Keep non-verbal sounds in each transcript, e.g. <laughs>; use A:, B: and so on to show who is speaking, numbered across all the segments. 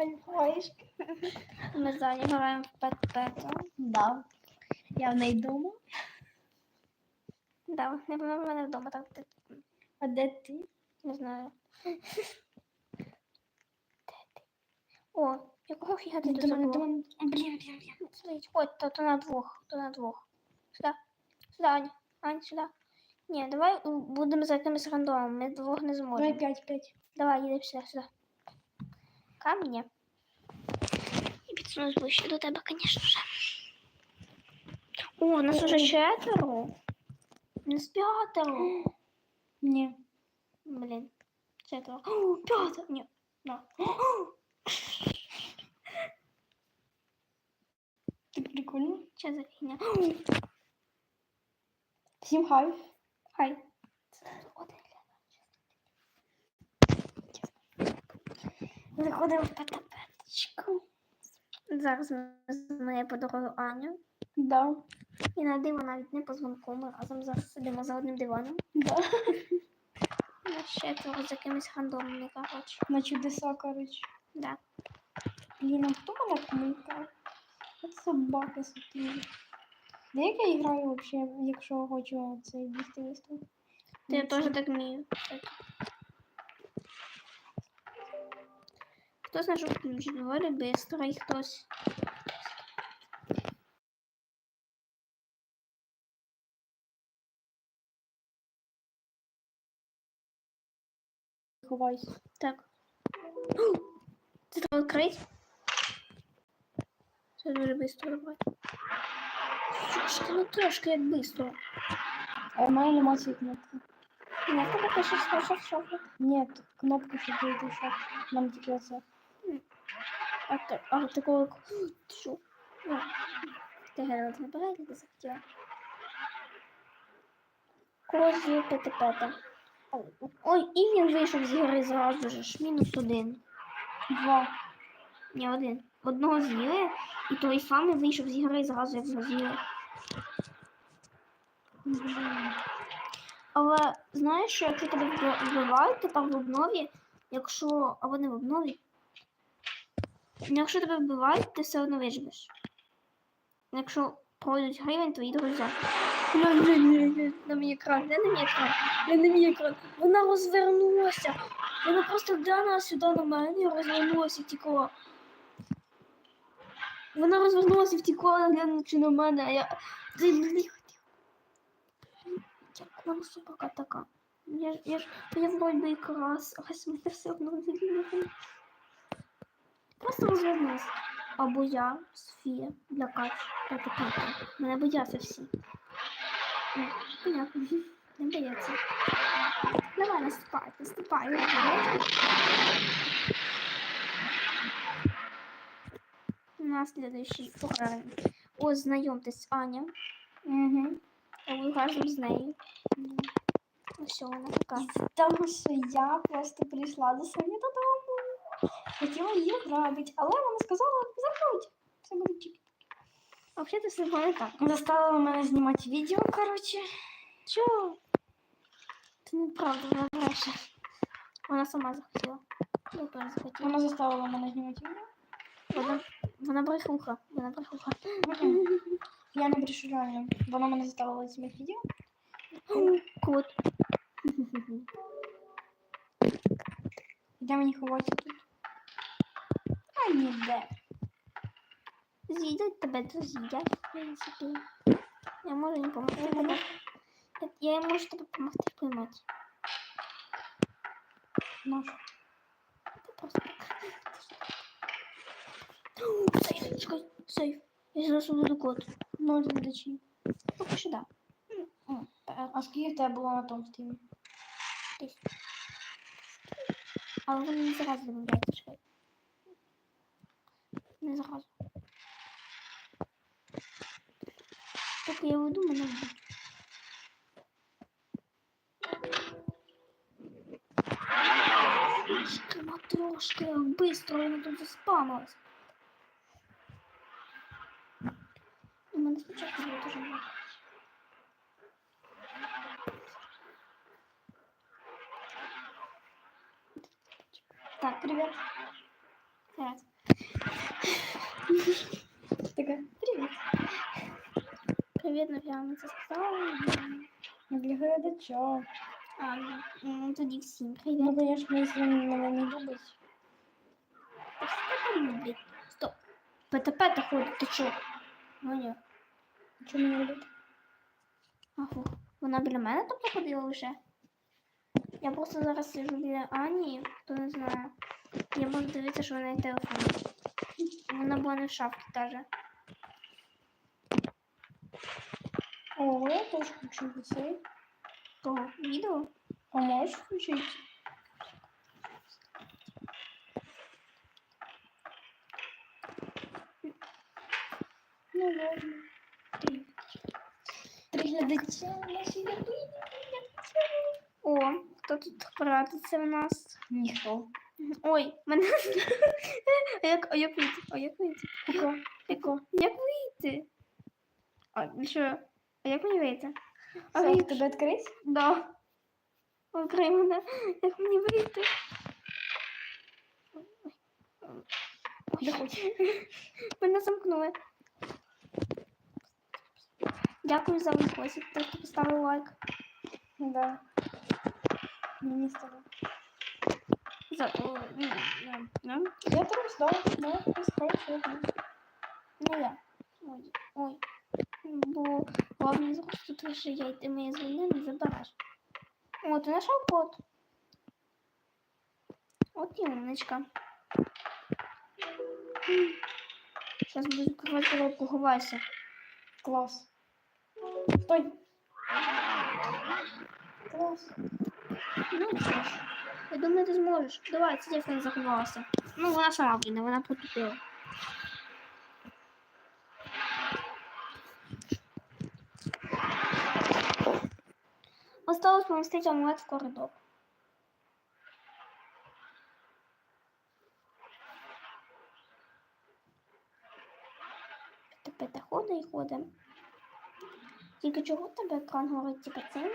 A: Хай, хаєшки.
B: Ми зараз граємо в пет-пета.
A: Да. Я в неї вдома.
B: Да, не в мене вдома, так ти
A: А де ти?
B: не знаю. Де ти? О, якого фіга ти тут забула?
A: Блін, блін, блін.
B: Смотрите, то, то на двох, то на двох. Сюда. Сюда, Аня. Аня, сюда. Ні, давай м, будемо за якимось рандомом. Ми двох не зможемо.
A: Давай п'ять, п'ять.
B: Давай, їдемо сюди, сюди. Ко мне. І підсунусь ближче до тебе, звісно ж. О, у нас уже четверо. У нас п'ятеро. <gasps>
A: Ні.
B: Блін. Четверо. О, п'ятеро. Ні. На.
A: Так прикольно.
B: Що за фігня?
A: Всім хай.
B: Хай. Заходимо в петапеточку. Зараз ми з моєю подругою Аню.
A: Да.
B: І на диво навіть не по дзвонку. Ми разом зараз сидимо за одним диваном.
A: Да.
B: На четверо з якимись рандомами, коротше.
A: На чудеса, коротше.
B: Да.
A: Блін, а хто мене кмикав? От собака сутіла. Де як я граю взагалі, якщо хочу цей бігти виступ?
B: Ти я теж так вмію. Хтось наш включить доволі бистро, і хтось.
A: Ховайся.
B: Так. Це треба відкрити? Це дуже бистро робити. Трошки, ну трошки як бистро.
A: А в мене нема цієї кнопки.
B: Не в тебе пише що що
A: Ні, тут кнопка, щоб вийти в шоп. Нам тільки оце.
B: А, та- а такого... <gasps> Що? Ти грала не багато, ти захотіла. Козі петепета. Ой, і він вийшов з гри зразу ж. Мінус один.
A: Два.
B: Ні, один. Одного з'їли, і той самий вийшов з гри зразу, як з'їли. Але знаєш, що якщо тебе вб- вбивають тепер в обнові, якщо. або не в обнові. Якщо тебе вбивають, ти все одно виживеш. Якщо пройдуть гривень, твої друзі. На мій екран, де на мій екран? Де на мій екран? Вона розвернулася. Вона просто глянула сюди на мене і розвернулася і втекла. Вона розвернулася і втекла, глянучи на мене, а я. Як вона собака така? Я, ж- я ж, я вроді якраз, але мене все одно не Просто розвернусь. Або я, Софія, для Кач, для Петра. Мене бояться всі. Понятно. <laughs> Не бояться. Давай, наступай, наступай. На следующий уровень. О, знайомтесь, Аня.
A: Угу.
B: Ви разом з нею. Ось вона така.
A: Тому що я просто прийшла до Соні додому. Хотіла її грабити, але вона сказала, заходь. Все буде чик.
B: Взагалі все було не так.
A: Заставила мене знімати відео, коротше.
B: Чого? Це неправда, вона бреше. Вона сама захотіла. Я теж захотіла.
A: Вона заставила мене знімати відео.
B: Вона, вона брехуха. Вона брехуха.
A: Мгм. Я не брешу реально. Вона мене заставила знімати відео.
B: Кот.
A: Де мені ховатися тут? Ніде.
B: З'їдять тебе, то з'їдять, в принципі. Я можу їм допомогти. Я, я можу тобі допомогти поймати.
A: Наш.
B: Ти просто Сейф, чекай, сейф. Я зараз буду код.
A: Ноль глядачів.
B: Поки що да.
A: А скільки в тебе було на тому стрімі?
B: Але вони не зразу домовляються, чекай. Не зразу. Поки я веду, мене вб'ють. Трошки, матрошки, быстро, вона тут заспамилась. У мене спочатку було дуже много.
A: Так, ребят.
B: Раз.
A: Така, привіт.
B: Привіт, Нав'яна, це сказала.
A: Для глядача.
B: А, ну, тоді всім
A: Ну,
B: привіт.
A: конечно, якщо він мене не любить.
B: Та що там любить? Стоп. ПТП-то ходить, ти чо? Ну ні.
A: Чому не любить?
B: Аху. Вона біля мене тобто ходила лише? Я просто зараз сижу біля Ані, хто не знає. Я можу дивитися, що вона телефон. Вона була не в теж.
A: О, я теж хочу цей.
B: Кого? Відео?
A: А можеш включити? Ну ладно. Три. Три глядача наші
B: О, хто тут братиться в нас?
A: Ніхто.
B: Ой, мене. А <laughs> як, а як вийти? А як вийти?
A: Яко?
B: Яко? Як вийти? А, що? А як мені вийти? А
A: Сам тебе відкрить?
B: Да. Окрей мене. Як мені вийти? Мене замкнули. Дякую за виход. Хто поставив лайк.
A: Да. Мені з тобою.
B: М.
A: Я трус, да, да, хорошо.
B: Ну я. Ой, ой. Бо головне зараз тут лише я, і ти моє звільне не забереш. О, ти знайшов код. От і умничка. Зараз буду закривати коробку, ховайся.
A: Класс. Стой. Класс.
B: Ну що ж, я думаю, ти зможеш. Давай, це телефон заховалася. Ну, вона сама вийде, вона потупила. Осталось помістити омлет в коридор. Тепер ходить і ходить. Тільки чого тебе екран горить типу цим?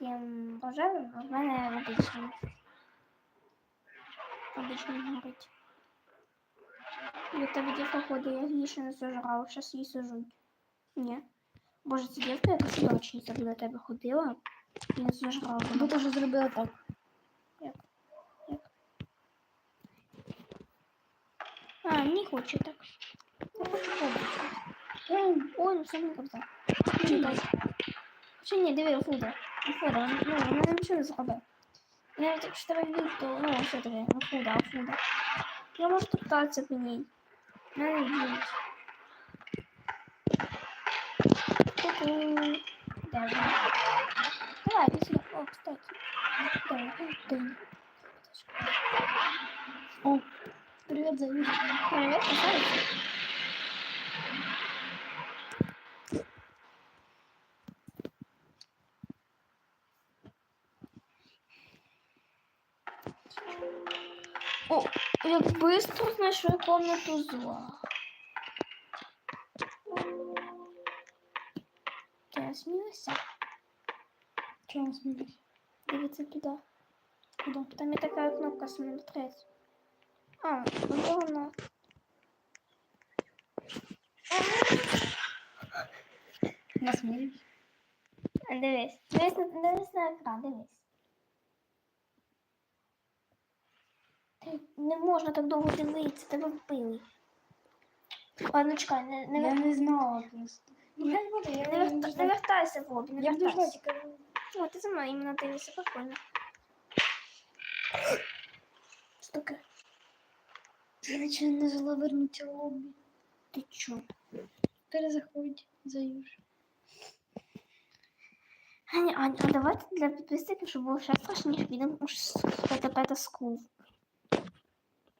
B: Таким рожевим, а в мене обичним. Обичним горить. Від тебе дівка ходить, я її ще не сожрала, зараз її сожуть. Ні. Боже, це дівка якась удачниця біля тебе ходила і не сожрала.
A: Бо теж зробила так.
B: А, не хоче так. Не хочу побачити.
A: М,
B: Ой, ну сам не казав. Читай. Чи ні, диви, Фуда. Фуда, ну, вона нічого не зробить. Навіть якщо тебе йдуть, то, ну, все таке, ну, Фуда, Фуда. Я можу топтатися по ній. Мене не б'ють. Ку-ку. Де вона? Давай, іди сюди. О, кстати. Давай, давай.
A: О, привіт, Заюш.
B: Привет, красавица. быстро знайшли комнату зла. Я смілася.
A: Чого смієш?
B: Дивіться туди.
A: Куди?
B: Там є така кнопка смотреть. А, ну вона.
A: Насмієш?
B: Дивись. Дивись, на- дивись на екран, дивись. Не можна так довго дивитися, тебе вбили. Ладно, чекай, не, не,
A: Я
B: вер-
A: не знала просто. Я не буду, я
B: не,
A: не
B: вер- не вертайся в лобі, не
A: Я буду
B: вертайся.
A: ждать, кажу.
B: О, ти за мною іменно дивишся, прикольно. Що таке?
A: Я наче не жила вернуться в лобі.
B: Ти чо?
A: Перезаходь, Заюш.
B: Аня, Аня, а давайте для підписників, щоб було ще страшніше, підемо у ПТП та скул.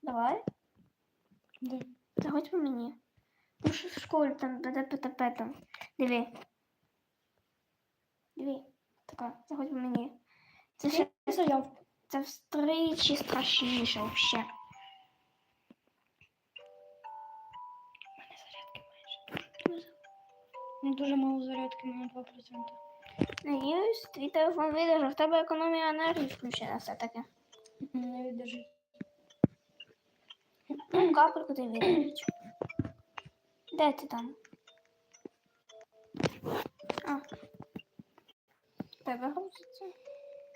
B: Давай. Заходь по мені. Ну що в школі там ПТП там. Диви. Диви. Така, заходь по мені. Це ще це встричі страшніше. У мене зарядки дуже.
A: Ну, дуже мало зарядки, на 2%.
B: Надіюсь, твій телефон видержав, в тебе економія енергії включена все таки.
A: Не видержи.
B: Одну <clears throat> капельку ти відповідь. Де ти там? А. Тебе грузиться.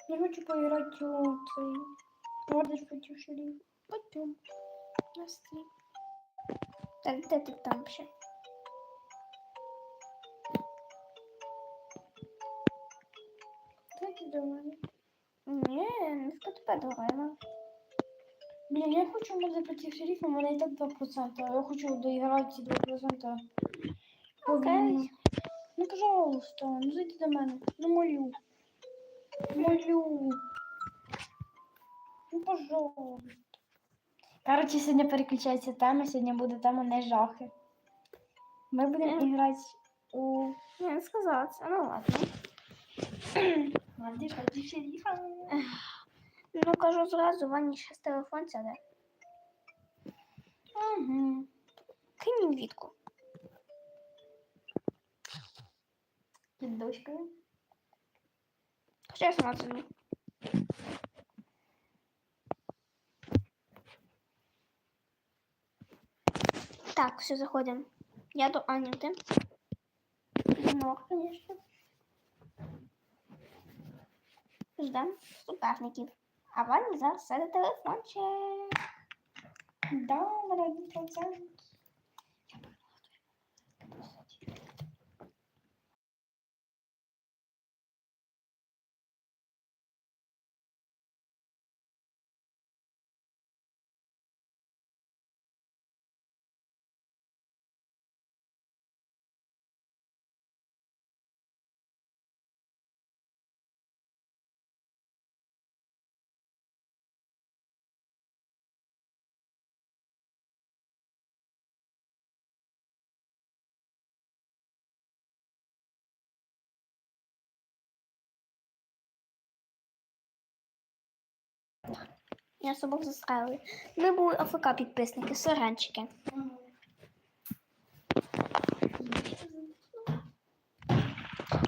A: Я хочу поиграть у цей Мордыш против шерифа. Пойдем. На.
B: Так, де ти там ще?
A: Давайте до мене.
B: Ні, не в тебе дорога.
A: Блін, я хочу Мордыш против шерифа, у мене і так 2%. а Я хочу доіграти ці 2%. Повільно. Ну, пожалуйста, ну зайди до мене. Ну, молю. Молю. Ну, пожалуйста. Короче, сьогодні переключається тема. Сьогодні буде тема не жахи. Ми будемо
B: Мгм.
A: грати у
B: не сказала це, ну ладно.
A: Мордыш против шерифа.
B: Ну кажу зразу, Вані ще телефон сяде.
A: Угу.
B: Кинь відку.
A: Під дочкою.
B: Хоча я. Так, все, заходим. Я до Ані, ти? Ну, конечно. Ждем суперників. А вам зараз сяде телефончик.
A: Да, ради
B: Я собак застрелили. Ми були АФК підписники, сиранчики.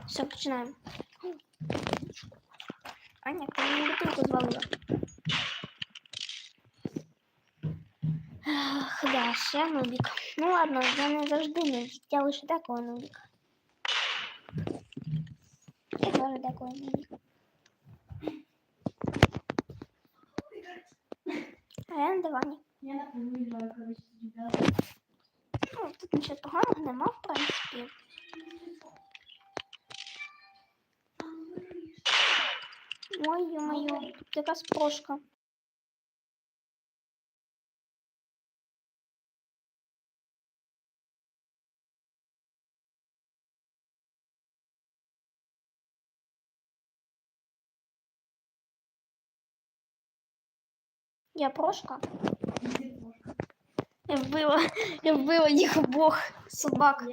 B: Все, починаємо. Аня, ти мені бутилку звалила. Ах, да, ще нубік. Ну ладно, я не завжди нубік, я лише деколи нубік. Я теж деколи нубік. А я на
A: виїжджаю, коротше, ребята.
B: Ну, тут нічого поганого нема, в принципі. Ой, ё-моё, тут якась прошка. Я прошка? Я вбила, я вбила їх обох собак.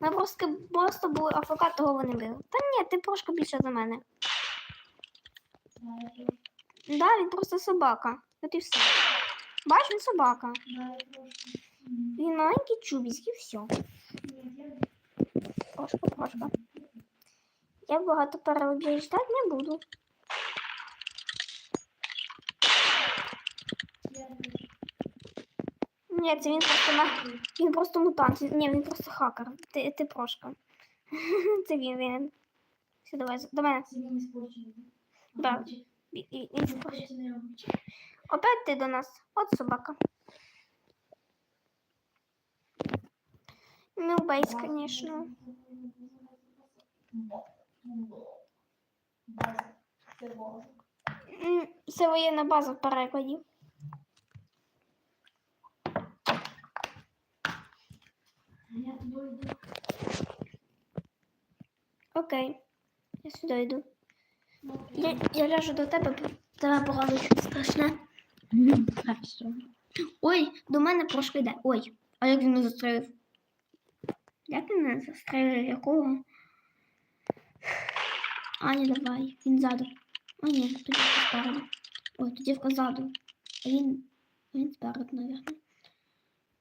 B: Ми просто, просто були АФК, того вони били. Та ні, ти прошка більше за мене. Да, він просто собака. От і все. Бач, він собака. Він маленький чубіський, і все. Прошка, прошка. Я багато переоб'їжджати не буду. Ні, це він просто на. Він просто мутант. Ні, він просто хакер. Ти, ти прошка. <laughs> Це він він. Все, давай, до мене.
A: Він.
B: Да. Опять ти до нас. От собака. Ну, бейс, звісно.
A: База. Це база.
B: Це воєнна база в перекладі.
A: Я туди йду.
B: Окей. Я сюди йду. Я, я ляжу до тебе, бо тебе погано чути страшне. Ой, до мене прошка йде. Ой, а як він мене застрелив? Як він мене застрелив? Якого? Аня, давай, він ззаду. А ні, тоді спереду. Ой, тоді ззаду. А він. Він спереду, мабуть.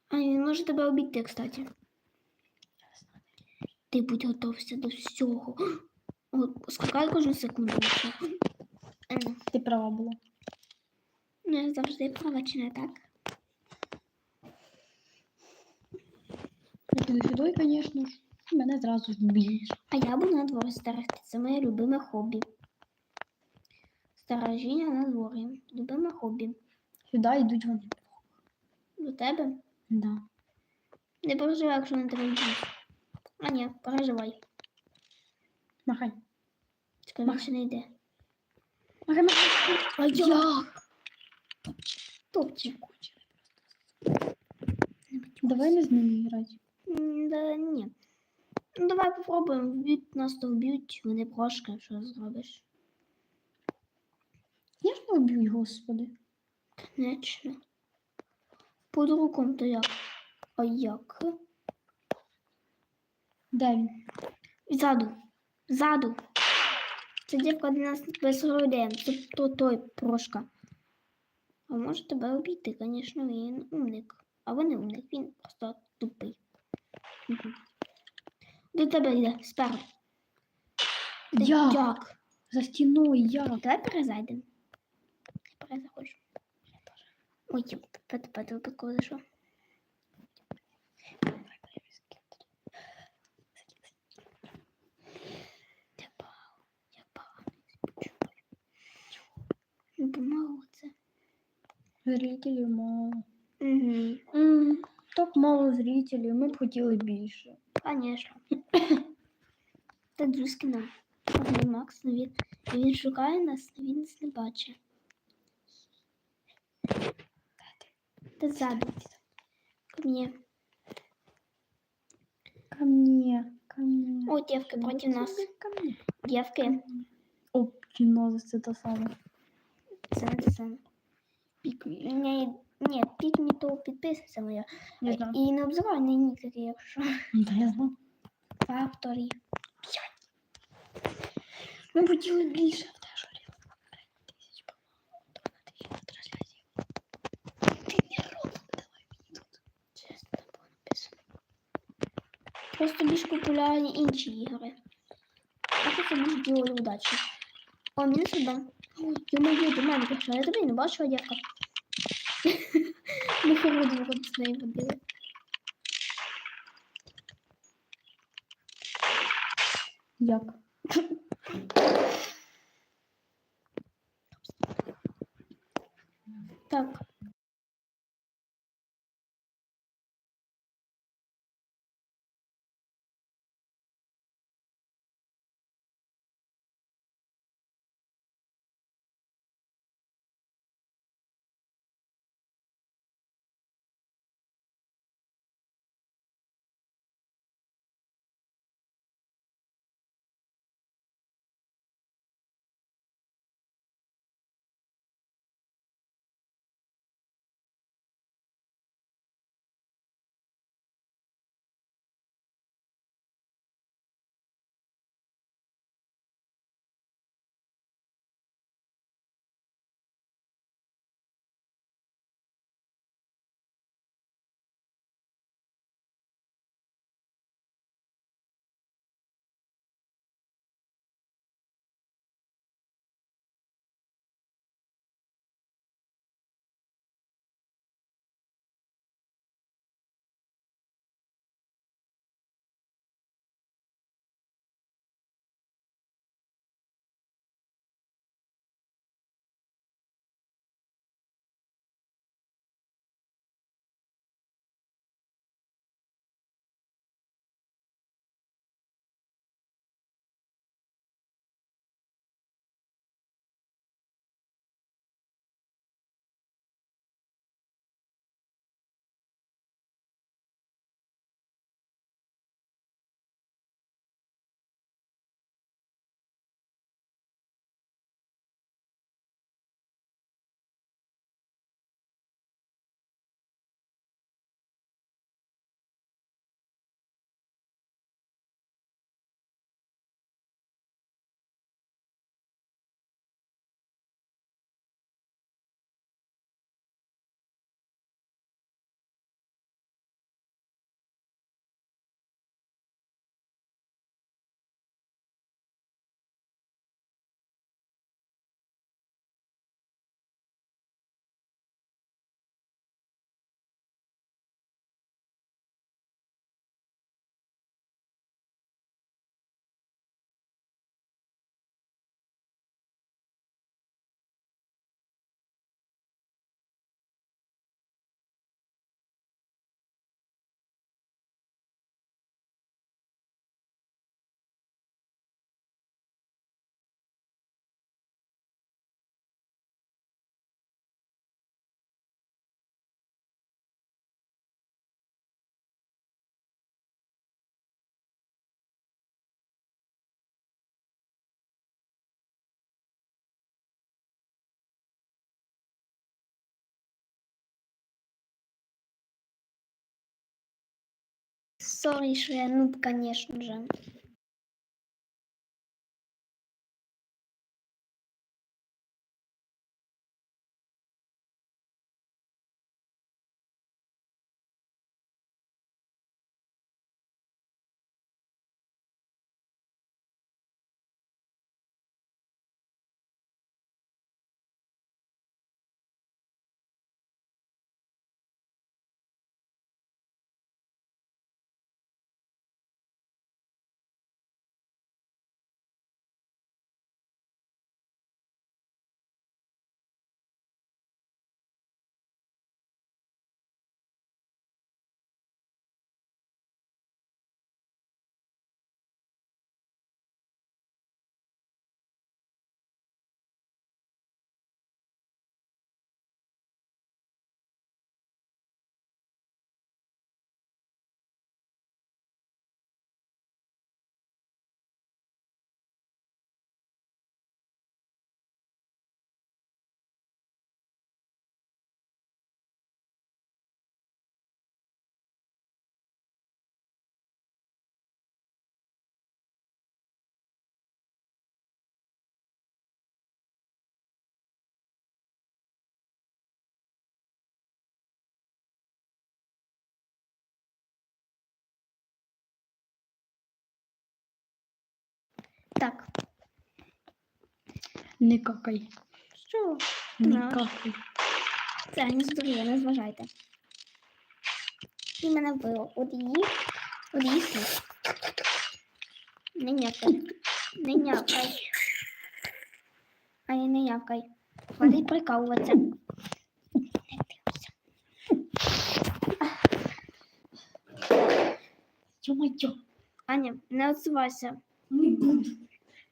B: А він може тебе обійти, кстати. Ти будь готовся до всього. <gasps> О, скакай кожну секунду. Ем,
A: Ти права була.
B: Ну, я завжди права, чи не так?
A: піду сюди, звісно ж. Мене зразу вб'ють.
B: А я буду на дворі стерегти. Це моє любиме хобі. Сторожіння на дворі. Любиме хобі.
A: Сюди йдуть вони.
B: До тебе?
A: Да.
B: Не переживай, якщо на тебе йдуть. А ні, переживай.
A: Махай.
B: Тільки
A: Мах.
B: більше не йде.
A: Махай, махай.
B: А як? Топчик.
A: Давай не з ними грати.
B: Да ні. Ну, давай попробуємо. Вб'ють нас то вб'ють, вони прошки, що зробиш.
A: Я ж не вб'ють, господи.
B: Конечно. Под руком то як? А як?
A: Де він?
B: Ззаду. Ззаду. Це дівка для нас без грудей. Це то той прошка. А може тебе обійти, звісно, він умник. А ви не умник, він просто тупий. Мгм. До тебе йде спереду.
A: Як?
B: Як?
A: За стіною я.
B: Давай перезайдемо. Перезаходжу. Ой, я тебе випадково зайшов. Я пав, я пав. Ну, помалу це.
A: Зрителів мало.
B: Угу.
A: М, Так мало зрителів, ми б хотіли більше.
B: Конечно. Та Джускіна. Ой, Макс, ну він, він шукає нас, але він нас не бачить. Та ззаду. Ко мне.
A: Ко мне, ко мне.
B: О, девки проти нас.
A: Ко мне.
B: Девки.
A: О, кіно. Це те саме.
B: Пік... Ні, ні, пік не то підписуйся моя.
A: Я знаю.
B: І не обзивай на нік такий, якщо.
A: Та я знаю.
B: Факторі.
A: Ми б хотіли більше в. Тисяч, по-моєму, то на тисячу на трансляцію. Ти не робиш, давай мені тут.
B: Чесно, було написано. Просто більш популярні інші ігри. А це більш діло удачі. О, мені сюди. Йо-моє, до мене прийшла. Я тебе не бачила, дівка. <laughs> Ми ходу з нею ходили.
A: Як? <laughs>
B: Сорі, что я нуб, конечно же. Так,
A: Не какай.
B: що?
A: Не
B: Так.
A: какай.
B: Це не здуріє, не зважайте. І мене вбило. От її, от її слід. Не някай. Не някай. Ай, не някай. Хватить прикалуватися.
A: Ё-моё.
B: Аня, не отсувайся.
A: Не буду.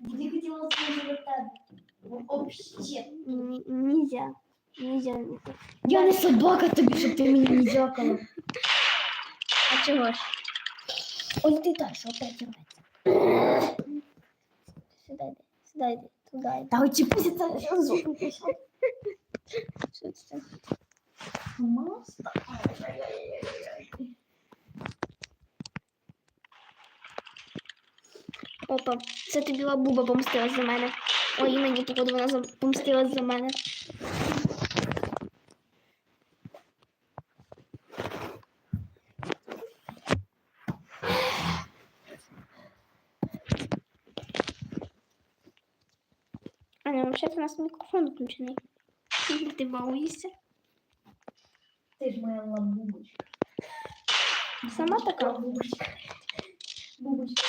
A: Я хотела сказать Вообще.
B: Н- Нельзя. Нельзя.
A: Я не собака тобі, щоб ти мені не зякала.
B: А чого ж?
A: Ой, ти далі, опять грається.
B: Сюди йди. Сюди йди. Туди йди.
A: Та очіпися це разом.
B: Що це?
A: Маста.
B: Опа, це тобі лабуба помстилась за мене. Ой, і мені походу вона помстилась за мене. Аня, вообще-то у нас микрофон включений. <laughs> Ти балуєшся?
A: Ти ж моя лабубочка.
B: Сама така?
A: Бубочка. Бубочка.